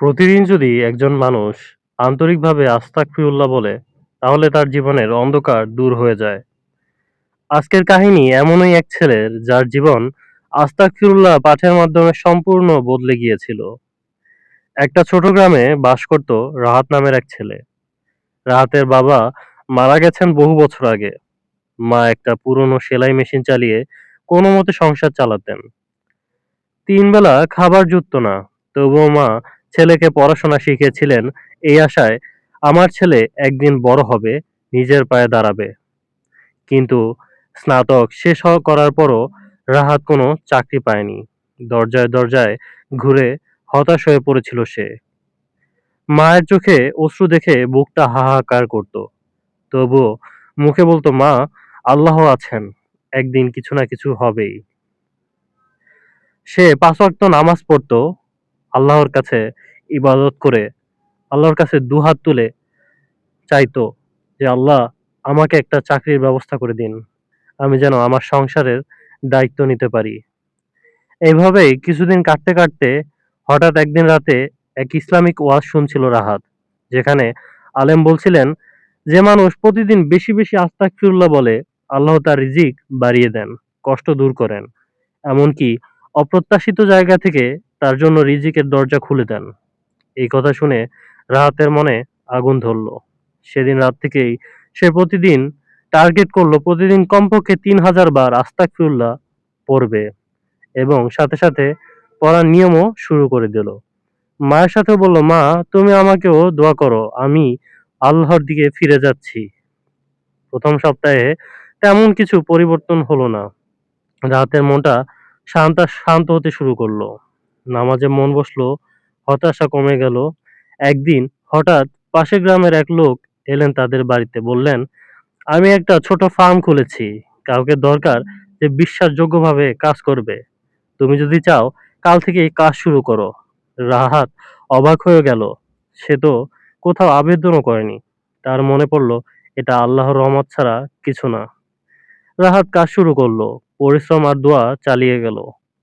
প্রতিদিন যদি একজন মানুষ আন্তরিকভাবে আস্তাগফিরুল্লাহ বলে, তাহলে তার জীবনের অন্ধকার দূর হয়ে যায়। আজকের কাহিনী এমনই এক ছেলের যার জীবন আস্তাগফিরুল্লাহ পাঠের মাধ্যমে সম্পূর্ণ বদলে গিয়েছিল। একটা ছোট গ্রামে বাস করত রাহাত নামের এক ছেলে। রাহাতের বাবা মারা গেছেন বহু বছর আগে। মা একটা পুরনো সেলাই মেশিন চালিয়ে কোনো মতে সংসার চালাতেন। তিন বেলা খাবার জুটত না, তবুও মা ছেলেকে পড়াশোনা শিখিয়েছিলেন এই আশায় আমার ছেলে একদিন বড় হবে, নিজের পায়ে দাঁড়াবে। কিন্তু স্নাতক শেষ করার পরও রাহাত কোনো চাকরি পায়নি। দরজায় দরজায় ঘুরে হতাশ হয়ে পড়েছিল সে। মায়ের চোখে অশ্রু দেখে বুকটা হাহাকার করত। তবুও মুখে বলতো মা আল্লাহ আছেন, একদিন কিছু না কিছু হবেই। সে পাঁচ নামাজ পড়তো, আল্লাহর কাছে ইবাদত করে, আল্লাহর কাছে দুহাত তুলে চাইতো যে আল্লাহ আমাকে একটা চাকরির ব্যবস্থা করে দিন। আমি যেন আমার সংসারের দায়িত্ব নিতে পারি। এইভাবেই কিছুদিন কাটতে কাটতে হঠাৎ একদিন রাতে এক ইসলামিক ওয়াজ শুনছিল রাহাত, যেখানে আলেম বলছিলেন যে মানুষ প্রতিদিন বেশি বেশি আস্তাগফিরুল্লাহ বলে আল্লাহ তার রিজিক বাড়িয়ে দেন, কষ্ট দূর করেন। এমনকি অপ্রত্যাশিত জায়গা থেকে তার জন্য রিজিকের দরজা খুলে দেন। এই কথা শুনে রাহাতের মনে আগুন ধরল। সেদিন রাত থেকেই সে প্রতিদিন টার্গেট করল, প্রতিদিন কমপক্ষে তিন হাজার বার আস্তাগফিরুল্লাহ পড়বে এবং সাথে সাথে পড়ার নিয়মও শুরু করে দিল। মায়ের সাথে বলল, মা, তুমি আমাকেও দোয়া করো, আমি আল্লাহর দিকে ফিরে যাচ্ছি। প্রথম সপ্তাহে তেমন কিছু পরিবর্তন হলো না। রাতের মনটা শান্ত শান্ত হতে শুরু করল। নামাজে মন বসল, হতাশা কমে গেল। একদিন হঠাৎ পাশের গ্রামের এক লোক এলেন তাদের বাড়িতে বললেন আমি একটা ছোট ফার্ম খুলেছি। কাউকে দরকার যে বিশ্বাসযোগ্যভাবে কাজ করবে। তুমি যদি চাও কাল থেকে কাজ শুরু করো। রাহাত অবাক হয়ে গেল। সে তো কোথাও আবেদনও করেনি। তার মনে পড়ল এটা আল্লাহর রহমত ছাড়া কিছু না। রাহাত কাজ শুরু করল। পরিশ্রম আর দোয়া চালিয়ে গেল।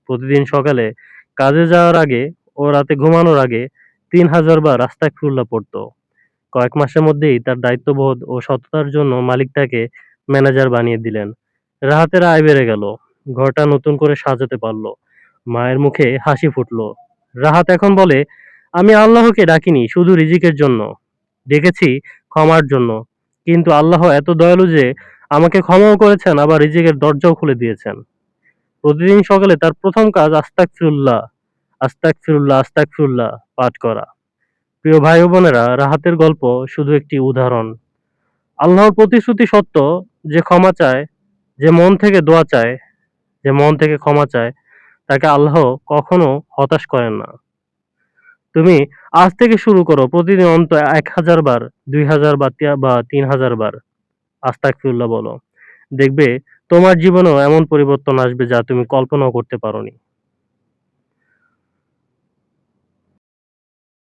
প্রতিদিন সকালে কাজে যাওয়ার আগে ও রাতে ঘুমানোর আগে তিন হাজার বার আস্তাগফিরুল্লাহ পড়তো। কয়েক মাসের মধ্যেই তার দায়িত্ববোধ ও সততার জন্য মালিক তাকে ম্যানেজার বানিয়ে দিলেন। রাহাতের আয় বেড়ে গেল। ঘরটা নতুন করে সাজাতে পারল। মায়ের মুখে হাসি ফুটলো। রাহাত এখন বলে, আমি আল্লাহকে ডাকিনি, শুধু রিজিকের জন্য। ডেকেছি ক্ষমার জন্য। কিন্তু আল্লাহ এত দয়ালু যে আমাকে ক্ষমাও করেছেন, আবার রিজিকের দরজাও খুলে দিয়েছেন। প্রতিদিন সকালে তার প্রথম কাজ আস্তাক ফিরুল্লাহ আস্তাক ফিরুল্লাহ আস্তাক ফিরুল্লাহ পাঠ করা। প্রিয় ভাই বোনেরা, রাহাতের গল্প শুধু একটি উদাহরণ। আল্লাহর প্রতিশ্রুতি সত্য, যে ক্ষমা চায়, যে মন থেকে দোয়া চায়, যে মন থেকে ক্ষমা চায়, তাকে আল্লাহ কখনো হতাশ করেন না। তুমি আজ থেকে শুরু করো, প্রতিদিন অন্ত এক হাজার বার, দুই হাজার বা তিন হাজার বার আস্তাগফিরুল্লাহ বলো। দেখবে তোমার জীবনেও এমন পরিবর্তন আসবে যা তুমি কল্পনাও করতে পারোনি।